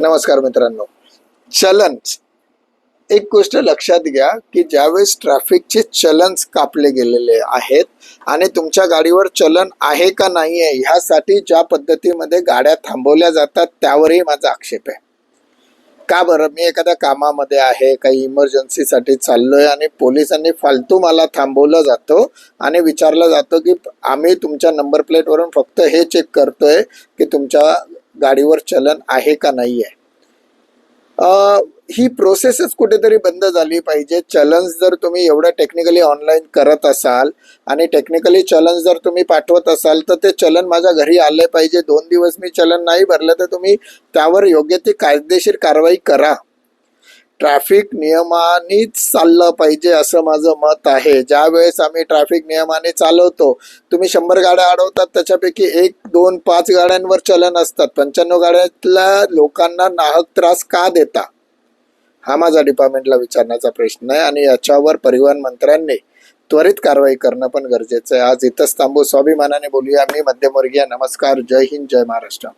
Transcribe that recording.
नमस्कार मित्रांनो. चलन. एक गोष्ट लक्षात घ्या की ज्यावेळेस ट्रॅफिकचे चलन्स कापले गेलेले आहेत आणि तुमच्या गाडीवर चलन आहे का नाही आहे ह्यासाठी ज्या पद्धतीमध्ये गाड्या थांबवल्या जातात त्यावरही माझा आक्षेप आहे. का बरं? मी एखाद्या कामामध्ये आहे काही इमर्जन्सीसाठी चाललोय आणि पोलिसांनी फालतू मला थांबवलं जातो आणि विचारलं जातं की आम्ही तुमच्या नंबर प्लेटवरून फक्त हे चेक करतोय की तुमच्या गाडीवर चलन आहे का नाही आहे ही प्रोसेसच कुठेतरी बंद झाली पाहिजे. चलन्स जर तुम्ही एवढं टेक्निकली ऑनलाईन करत असाल आणि टेक्निकली चलन जर तुम्ही पाठवत असाल तर ते चलन माझ्या घरी आले पाहिजे. दोन दिवस मी चलन नाही भरलं तर तुम्ही त्यावर योग्य ती कायदेशीर कारवाई करा. ट्रॅफिक नियमानेच चाललं पाहिजे असं माझं मत आहे. ज्या वेळेस आम्ही ट्रॅफिक नियमाने चालवतो तुम्ही शंभर गाड्या अडवतात त्याच्यापैकी एक दोन पाच गाड्यांवर चलन असतात. पंच्याण्णव गाड्यातल्या लोकांना नाहक त्रास का देता? हा माझा डिपार्टमेंटला विचारण्याचा प्रश्न आहे आणि याच्यावर परिवहन मंत्र्यांनी त्वरित कारवाई करणं पण गरजेचं आहे. आज इथंच थांबू. स्वाभिमानाने बोलूया. मी मध्यमवर्गीय. नमस्कार. जय हिंद. जय महाराष्ट्र.